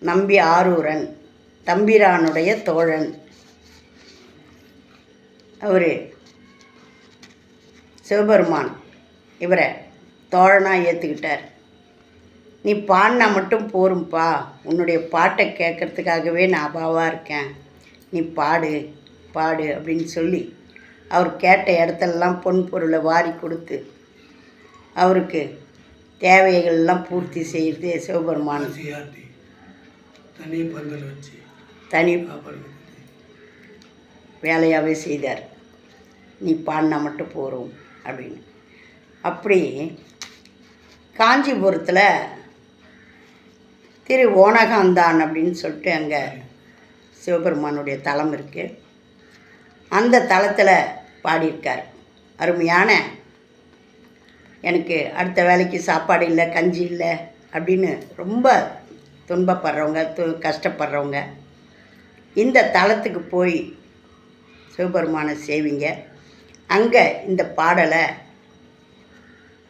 நம்பி ஆரூரன் தம்பிரானுடைய தோழன். அவர் சிவபெருமான். இவரை தோழனாக ஏற்றுக்கிட்டார் நீ பாடினா மட்டும் போரும்பா. உன்னுடைய பாட்டை கேட்கறதுக்காகவே நான் அபாவாக இருக்கேன். நீ பாடு பாடு அப்படின்னு சொல்லி அவர் கேட்ட இடத்துலலாம் பொன் பொருளை வாரி கொடுத்து அவருக்கு தேவைகள்லாம் பூர்த்தி செய்கிறது சிவபெருமான். தனி பந்தல் வச்சு தனி. வேலையாகவே செய்தார். நீ பாடினா மட்டும் போகிறோம் அப்படின்னு. அப்படி காஞ்சிபுரத்தில் திரு ஓனகாந்தான் அப்படின்னு சொல்லிட்டு அங்கே சிவபெருமானுடைய தலம் இருக்குது அந்த தலத்தில் பாடியிருக்கார். அருமையான எனக்கு அடுத்த வேலைக்கு சாப்பாடு இல்லை கஞ்சி இல்லை அப்படின்னு ரொம்ப துன்பப்படுறவங்க து கஷ்டப்படுறவங்க. இந்த தளத்துக்கு போய் சிவபெருமானை சேவிங்க. அங்கே இந்த பாடலை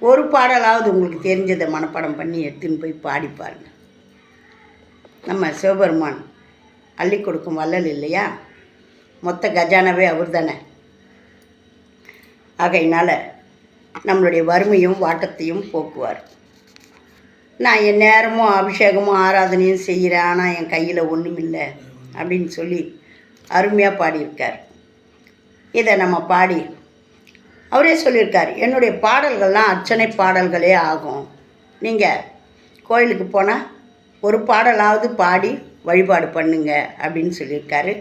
ஒரு பாடலாவது உங்களுக்கு தெரிஞ்சதை மனப்பாடம் பண்ணி எடுத்துன்னு போய் பாடி பாருங்க. நம்ம சிவபெருமான் அள்ளி கொடுக்கும் வள்ளல் இல்லையா? மொத்த கஜானாவே அவர் தானே ஆகையினால் நம்மளுடைய வறுமையும் வாட்டத்தையும் போக்குவார். நான் என் நேரமும் அபிஷேகமும் ஆராதனையும் செய்கிறேன் ஆனால் என் கையில் ஒன்றும் இல்லை அப்படின்னு சொல்லி அருமையாக பாடியிருக்கார். இதை நம்ம பாடி அவரே சொல்லியிருக்கார் என்னுடைய பாடல்கள்லாம் அர்ச்சனை பாடல்களே ஆகும். நீங்கள் கோயிலுக்கு போனால் ஒரு பாடலாவது பாடி வழிபாடு பண்ணுங்க அப்படின்னு சொல்லியிருக்காரு.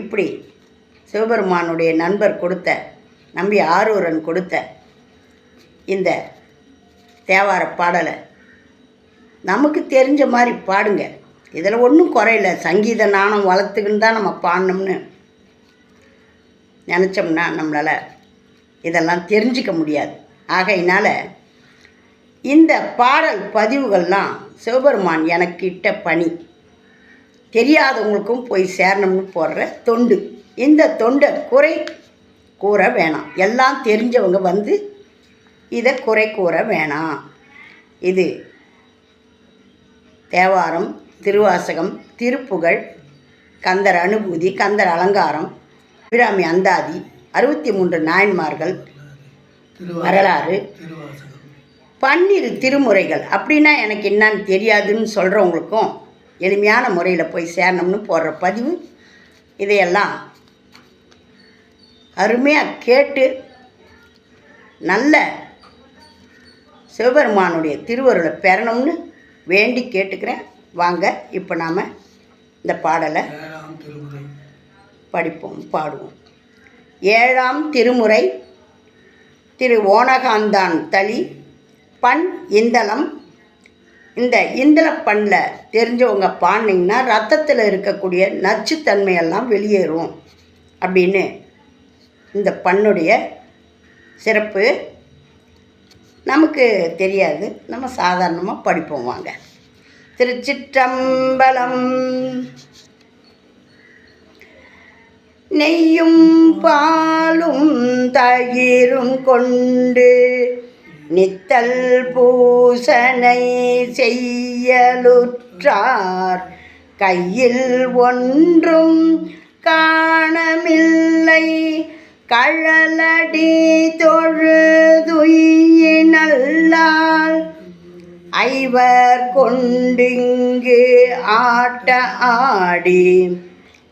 இப்படி சிவபெருமானுடைய நண்பர் கொடுத்த நம்பி ஆரூரன் கொடுத்த இந்த தேவார பாடலை நமக்கு தெரிஞ்ச மாதிரி பாடுங்க. இதில் ஒன்றும் குறையில. சங்கீத நாணம் வளர்த்துக்குன்னு தான் நம்ம பாடணும்னு நினச்சோம்னா நம்மளால் இதெல்லாம் தெரிஞ்சிக்க முடியாது. ஆகையினால் இந்த பாடல் பதிவுகள்லாம் சிவபெருமான் எனக்கிட்ட பணி. தெரியாதவங்களுக்கும் போய் சேரணும்னு போடுற தொண்டு. இந்த தொண்டை குறை கூற வேணாம். எல்லாம் தெரிஞ்சவங்க வந்து இதை குறை கூற வேணாம். இது தேவாரம் திருவாசகம் திருப்புகழ் கந்தர் அனுபூதி கந்தர் அலங்காரம் அபிராமி அந்தாதி அறுபத்தி மூன்று நாயன்மார்கள் வரலாறு பன்னிரு திருமுறைகள். அப்படின்னா எனக்கு என்னன்னு தெரியாதுன்னு சொல்கிறவங்களுக்கும் எளிமையான முறையில் போய் சேரணும்னு போடுற பதிவு இதையெல்லாம் அருமையாக கேட்டு நல்ல சிவபெருமானுடைய திருவருளை பெறணும்னு வேண்டி கேட்டுக்கிறேன் வாங்க இப்போ நாம் இந்த பாடலை படிப்போம் பாடுவோம். ஏழாம் திருமுறை திரு ஓனகாந்தான் தளி பண் இந்தளம். இந்த இந்தள பண்ணில் தெரிஞ்சவங்க பாடினீங்கன்னா ரத்தத்தில் இருக்கக்கூடிய நச்சுத்தன்மையெல்லாம் வெளியேறும். அப்படின்னு இந்த பண்ணுடைய சிறப்பு நமக்கு தெரியாது. நம்ம சாதாரணமாக படிப்போம் வாங்க. திருச்சிற்றம்பலம். நெய்யும் பாலும் தயிரும் கொண்டு நித்தல் பூசனை செய்யலுற்றார். கையில் ஒன்றும் காணமில்லை. கழலடி தொழுதுயினல்லால் ஐவர் கொண்டிங்கு ஆட்ட ஆடி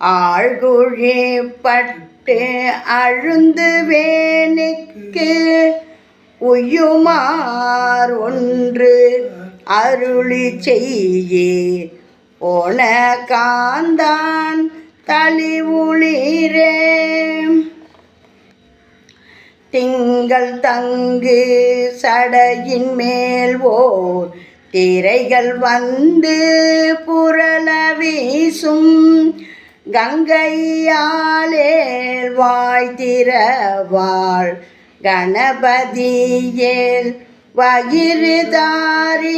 ஆழ்குழிப்பட்டு அழுந்து வேணிக்கு உயுமார் ஒன்று அருளி செய்யே. ஓன காந்தான் தலிவுளிரே திங்கள் தங்கு சடையின் மேல் ஓர் திரைகள் வந்து புரள வீசும். கங்கையாலே வாய் திறவாள் கணபதியேல் வகிருதாரி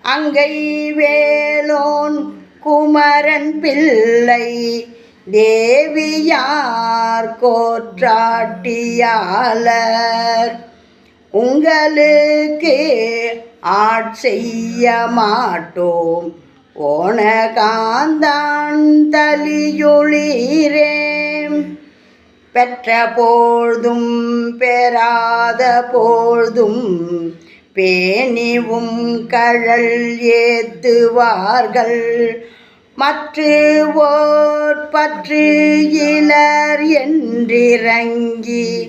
அங்கை வேலோன் குமரன் பிள்ளை தேவியார் கோற்றாட்டியாளர். உங்களுக்கு ஆட்செய்ய மாட்டோம். ஓனகாந்தான் தலியுளிரேம் பெற்ற போழ்தும் பெறாத போழ்தும் பேணிவும் கழல் ஏத்துவார்கள். மற்று ஓர் பற்று இலர் என்றிறங்கி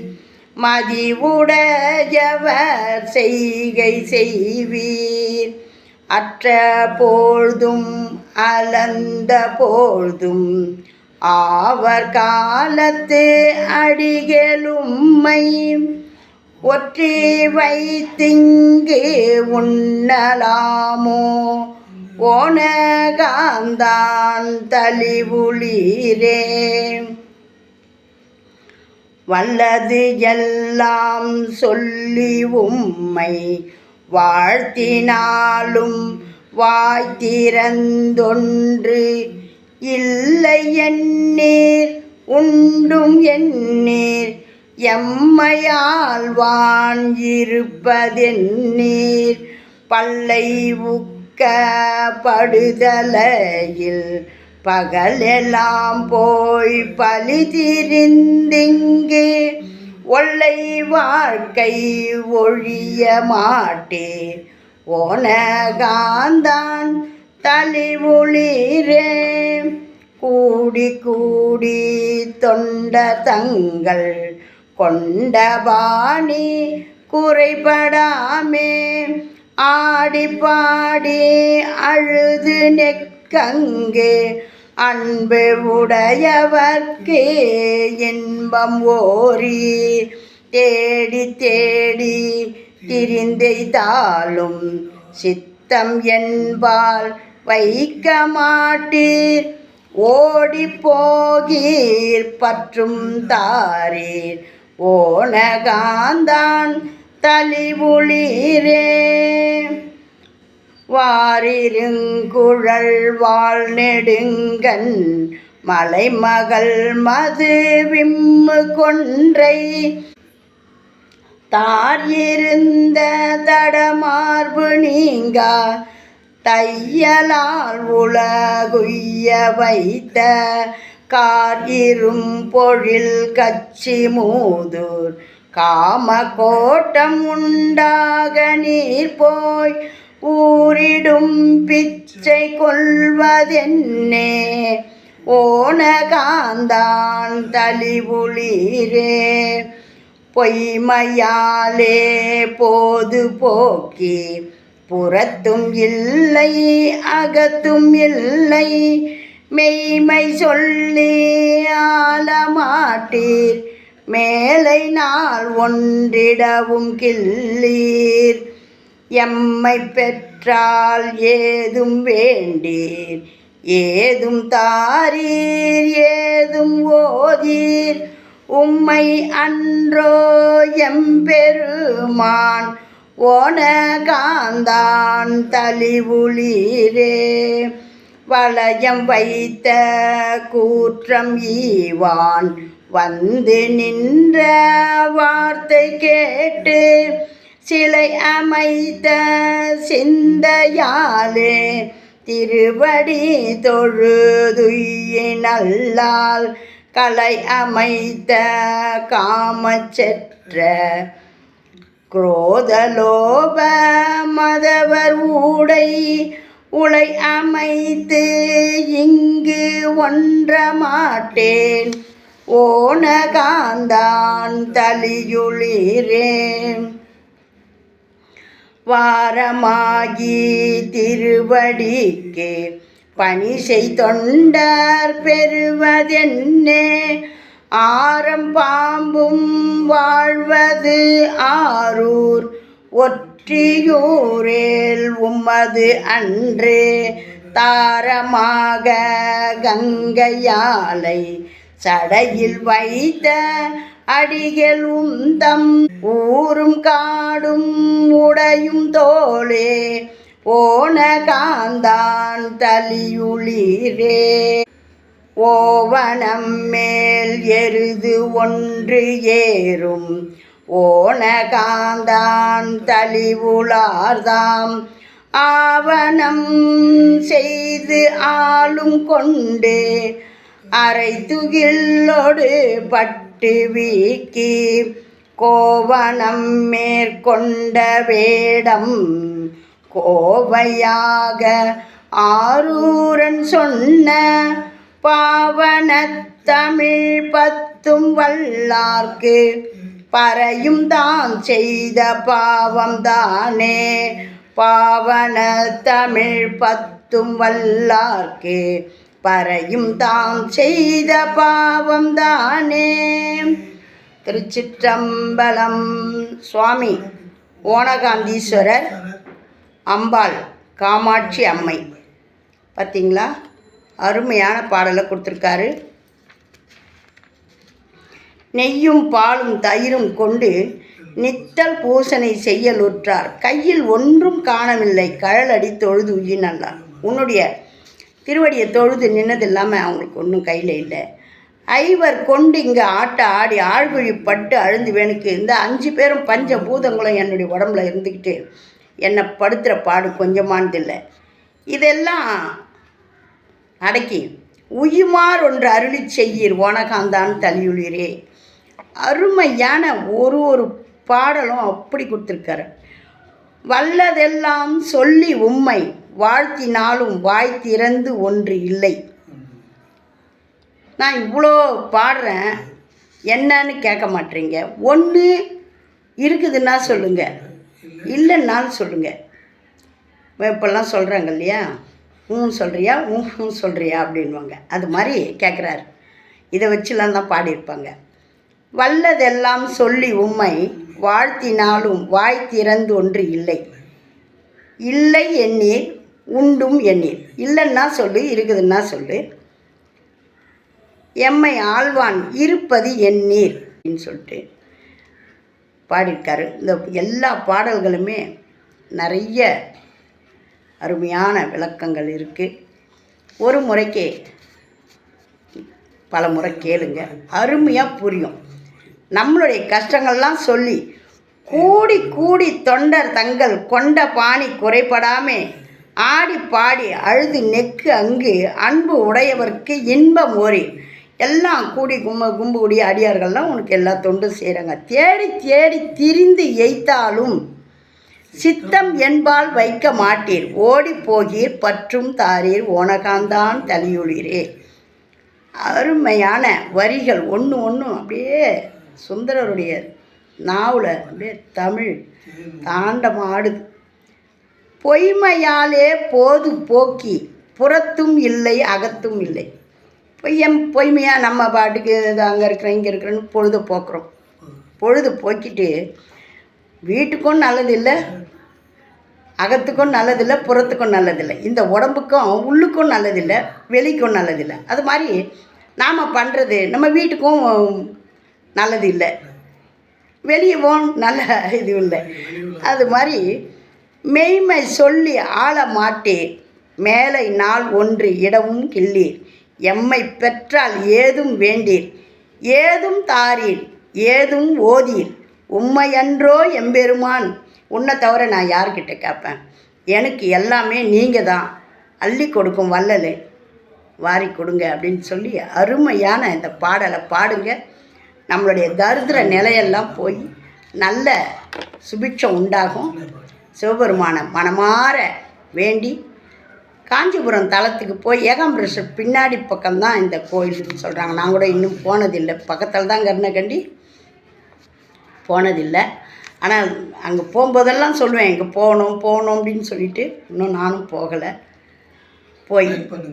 மதிவுடையவர் செய்கை செய்வீர். அற்ற பொழுதும் அலந்த பொழுதும் ஆவர் காலத்து அடிகளும்மை ஒற்றி வைத்திங்கு உண்ணலாமோ ஓனகாந்தான் தலிவுளீரே வல்லது எல்லாம் சொல்லி உம்மை வாழ்த்தினாலும் வாய்த்திறந்தொன்று இல்லை எண்ணீர் உண்டும் எண்ணீர் எம்மையால் வான் இருப்பதென்னீர். பல்லை உக்க படுதலையில் பகலெல்லாம் போய் பலி திரிந்திங்கே ஒல்லை வாழ்க்கை ஒழிய மாட்டே. ஓனகாந்தான் தலிவுளிரே கூடி கூடி தொண்ட தங்கள் கொண்டபாணி குறைபடாமே. ஆடி பாடி அழுது நெக்கங்கே அன்பு உடையவர்க்கே இன்பம் ஓரி. தேடி தேடி திரிந்தைத்தாலும் சித்தம் என்பால் வைக்க மாட்டீர். ஓடி போகீர் பற்றும் தாரீர். ஓனகாந்தான் தலிவுளீரே வாரிருங்குழல் வாழ் நெடுங்கன் மலைமகள் மது விம்மு கொன்றை. தார் இருந்த தடமார்பு நீங்கா. தையலால் உலகுய்ய வைத்த கார் இரும் பொழில் கச்சி மூதூர். காம கோட்டம் உண்டாக நீர் போய் ஊரிடும் பிச்சை கொள்வதென்னே ஓனகாந்தான் தலிவுளிரே பொய்மையாலே போது போக்கி. புறத்தும் இல்லை அகத்தும் இல்லை. மெய்மை சொல்லி ஆளமாட்டீர் மேலை நாள் ஒன்றிடவும் கில்லீர் எம்மை பெற்றால் ஏதும் வேண்டீர். ஏதும் தாரீர் ஏதும் ஓதீர். உம்மை அன்றோ எம்பெருமான் ஓனகாந்தான் தலிவுளீரே வளையம் வைத்த கூற்றம் ஈவான் வந்து நின்ற வார்த்தை கேட்டு சிலை அமைத்த சிந்தையாலே திருவடி தொழுதுயினல்லால் கலை அமைத்த காமச்செற்ற குரோதலோப மதவர் ஊடை உலை அமைத்து இங்கு ஒன்ற மாட்டேன். ஓனகாந்தான் தலியுளிரேன். வாரமாகி திருவடிக்கே பணி தொண்டர் பெறுவதென்னே? ஆரம் பாம்பும் வாழ்வது ஆரூர் ஒற்றியூரேல் உம்மது அன்றே. தாரமாக கங்கையாலை சடையில் வைத்த அடிகள் உந்தம் ஊரும் காடும் உடையும் தோளே போன காந்தான் தலியுளிரே. ஓவனம் மேல் எருது ஒன்று ஏறும் ஓன காந்தான் தலிவுளார்தாம். ஆவணம் செய்து ஆளும் கொண்டு அரை துகிலோடு பட்டு வீக்கி கோவனம் மேற்கொண்ட வேடம் கோவையாக ஆரூரன் சொன்ன பாவன தமிழ் பத்தும் வல்லார்க்கு பறையும் தான் செய்த பாவம் தானே. பாவன தமிழ் பத்தும் வல்லார்க்கு பறையும் தாம் செய்த பாவம் தானே. திருச்சிற்றம்பலம் சுவாமி ஓனகாந்தீஸ்வரர் அம்பாள் காமாட்சி அம்மை. பார்த்தீங்களா அருமையான பாடலை கொடுத்துருக்காரு. நெய்யும் பாலும் தயிரும் கொண்டு நித்தல் பூசனை செய்யலுற்றார். கையில் ஒன்றும் காணவில்லை. கழலடி தொழுது உயினல்லார் உன்னுடைய திருவடியை தொழுது நின்னது இல்லாமல் அவங்களுக்கு ஒன்றும் கையில் இல்லை. ஐவர் கொண்டு இங்கே ஆட்ட ஆடி ஆழ்குழி பட்டு அழுந்து வேணுக்கு இந்த அஞ்சு பேரும் பஞ்ச பூதங்களும் என்னுடைய உடம்புல இருந்துக்கிட்டு என்னை படுத்துகிற பாடு கொஞ்சமானதில்லை. இதெல்லாம் அடக்கி உயுமார் ஒன்று அருளி செய்யீர் ஓனகாந்தான் தலியுளிரே. அருமையான ஒரு ஒரு பாடலும் அப்படி கொடுத்துருக்காரு. வல்லதெல்லாம் சொல்லி உண்மை வாழ்த்தினாலும் வாய் திறந்து ஒன்று இல்லை. நான் இவ்வளோ பாடுறேன். என்னன்னு கேட்க மாட்டீங்க. ஒன்று இருக்குதுன்னா சொல்லுங்கள் இல்லைன்னாலும் சொல்லுங்கள் இப்போல்லாம் சொல்கிறாங்க இல்லையா? ஊன் சொல்கிறியா ஊன் சொல்கிறியா அப்படின்வாங்க அது மாதிரி கேட்குறாரு இதை வச்சுலாம் தான் பாடியிருப்பாங்க. வல்லதெல்லாம் சொல்லி உம்மை வாழ்த்தினாலும் வாய் திறந்து ஒன்று இல்லை. இல்லை எண்ணீர் உண்டும் எண்ணீர் இல்லைன்னா சொல்லு இருக்குதுன்னா சொல்லு. எம்மை ஆழ்வான் இருப்பது எண்ணீர் அப்படின்னு சொல்லிட்டு பாடியிருக்காரு. இந்த எல்லா பாடல்களுமே நிறைய அருமையான விளக்கங்கள் இருக்குது ஒரு முறைக்கே பல முறை கேளுங்க. அருமையாக புரியும். நம்மளுடைய கஷ்டங்கள்லாம் சொல்லி கூடி கூடி தொண்டர் தங்கள் கொண்ட பாணி குறைபடாமே ஆடி பாடி அழுது நெக்கு அங்கு அன்பு உடையவர்க்கு இன்பம் ஓரி. எல்லாம் கூடி கும்ப கும்பு கூடிய அடியார்கள்லாம் உனக்கு எல்லா தொண்டும் செய்கிறாங்க தேடி தேடி திரிந்து எய்த்தாலும் சித்தம் என்பால் வைக்க மாட்டீர். ஓடி போகீர் பற்றும் தாரீர் ஓனகாந்தான் தலியுளீரே அருமையான வரிகள். ஒன்று ஒன்றும் அப்படியே சுந்தரருடைய நாவில் அப்படியே தமிழ் தாண்டமாடுது. பொய்மையாலே போது போக்கி புறத்தும் இல்லை அகத்தும் இல்லை. பொய்யம் பொய்மையாக நம்ம பாட்டுக்கு இது அங்கே இருக்கிறோம் இங்கே இருக்கிறோன்னு பொழுது போக்குறோம். பொழுது போக்கிட்டு வீட்டுக்கும் நல்லதில்லை அகத்துக்கும் நல்லதில்லை புறத்துக்கும் நல்லதில்லை. இந்த உடம்புக்கும் உள்ளுக்கும் நல்லதில்லை வெளிக்கும் நல்லதில்லை. அது மாதிரி நாம் பண்ணுறது நம்ம வீட்டுக்கும் நல்லது இல்லை வெளியவும் நல்ல இது இல்லை. அது மாதிரி மெய்மை சொல்லி ஆள மாட்டேன் மேலை நாள் ஒன்று இடமும் கிள்ளீர். எம்மை பெற்றால் ஏதும் வேண்டீர். ஏதும் தாரீர் ஏதும் ஓதீர். உம்மையன்றோ எம்பெருமான் உன்னை தவிர நான் யார்கிட்ட கேட்பேன் எனக்கு எல்லாமே நீங்கள் தான் அள்ளி கொடுக்கும் வள்ளல். வாரி கொடுங்க அப்படின்னு சொல்லி அருமையான இந்த பாடலை பாடுங்க. நம்மளுடைய தரித்திர நிலையெல்லாம் போய் நல்ல சுபிட்சம் உண்டாகும். சிவபெருமான மனமாற வேண்டி காஞ்சிபுரம் தலத்துக்கு போய் ஏகாம்பரேஸ்வர் பின்னாடி பக்கம்தான் இந்த கோயில்னு சொல்கிறாங்க நான் கூட இன்னும் போனதில்லை. பக்கத்தில் தான் கருணகண்டி போனதில்லை. ஆனால் அங்கே போகும்போதெல்லாம் சொல்லுவேன் இங்கே போகணும் போகணும் அப்படின்னு சொல்லிட்டு இன்னும் நானும் போகலை. போய்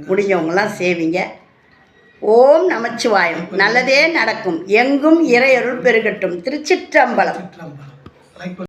முடிஞ்சவங்களாம் சேவிங்க. ஓம் நமச்சிவாயம். நல்லதே நடக்கும். எங்கும் இறையருள் பெருகட்டும். திருச்சிற்றம்பலம்.